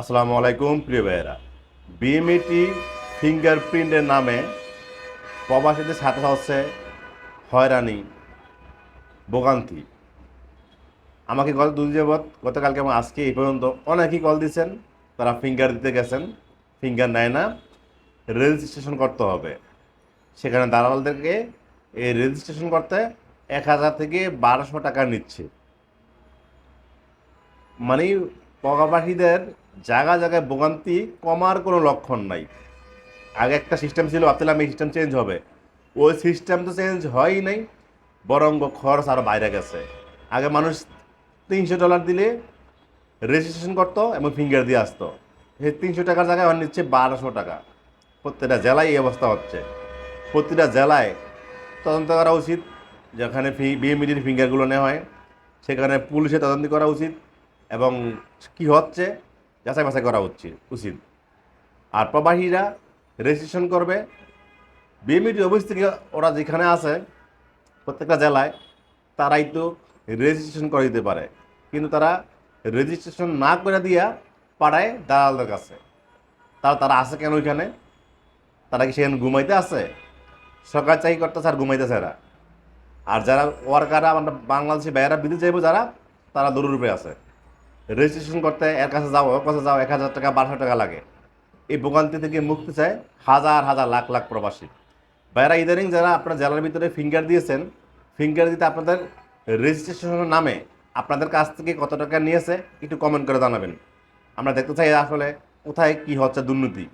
আসসালামু আলাইকুম, প্রিয় ভাইয়েরা। বিএমইটি ফিঙ্গারপ্রিন্টের নামে প্রবাসীদের সাথে হচ্ছে হয়রানি, ভোগান্তি। আমাকে গত দুদিন যাবৎ গতকালকে এবং আজকে এই পর্যন্ত অনেকেই কল দিয়েছেন, তারা ফিঙ্গার দিতে গেছেন ফিঙ্গার নেয় না। রেজিস্ট্রেশন করতে হবে। সেখানে দালালদেরকে এই রেজিস্ট্রেশন করতে এক হাজার থেকে বারোশো টাকা নিচ্ছে। মানে পগাপাখীদের জায়গা জায়গায় ভোগান্তি কমার কোনো লক্ষণ নাই। আগে একটা সিস্টেম ছিল, ভাবছিলাম সিস্টেম চেঞ্জ হবে। ওই সিস্টেম তো চেঞ্জ হয়ই নাই, বরং খরচ আরও বাইরে গেছে। আগে মানুষ তিনশো ডলার দিলে রেজিস্ট্রেশন করতো এবং ফিঙ্গার দিয়ে আসতো। সেই তিনশো টাকার জায়গায় আমার নিচ্ছে বারোশো টাকা। প্রত্যেকটা জেলায় এই অবস্থা হচ্ছে। প্রতিটা জেলায় তদন্ত করা উচিত, যেখানে ফি বিএমইডির ফিঙ্গারগুলো নেওয়া হয়, সেখানে পুলিশে তদন্ত করা উচিত। এবং কি হচ্ছে? যাচাই বাছাই করা উচিত উচিত। আর প্রবাহীরা রেজিস্ট্রেশন করবে। বিএমইডি অফিস থেকে ওরা যেখানে আছে, প্রত্যেকটা জেলায়, তারাই তো রেজিস্ট্রেশন করে দিতে পারে। কিন্তু তারা রেজিস্ট্রেশন না করে দিয়া পাড়ায় দালালদের কাছে। তারা তারা আছে কেন ওইখানে? তারা কি সেখানে ঘুমাইতে আছে? সরকার চাই করতেছে আর ঘুমাইতেছে এরা। আর যারা ওয়ার্কাররা আমরা বাংলাদেশি বাইরা বিদেশ যাইব যারা, তারা দূররূপে আছে। রেজিস্ট্রেশন করতে এর কাছে যাও ওর কাছে যাও এক হাজার টাকা, বারোশো টাকা লাগে। এই ভোগান্তি থেকে মুক্তি চায় হাজার হাজার, লাখ লাখ প্রবাসী। বাইরা ইদানিং যারা আপনার জেলার ভিতরে ফিঙ্গার দিয়েছেন ফিঙ্গার দিতে আপনাদের রেজিস্ট্রেশনের নামে আপনাদের কাছ থেকে কত টাকা নিয়েছে, একটু কমেন্ট করে জানাবেন। আমরা দেখতে চাই আসলে কোথায় কি হচ্ছে দুর্নীতি।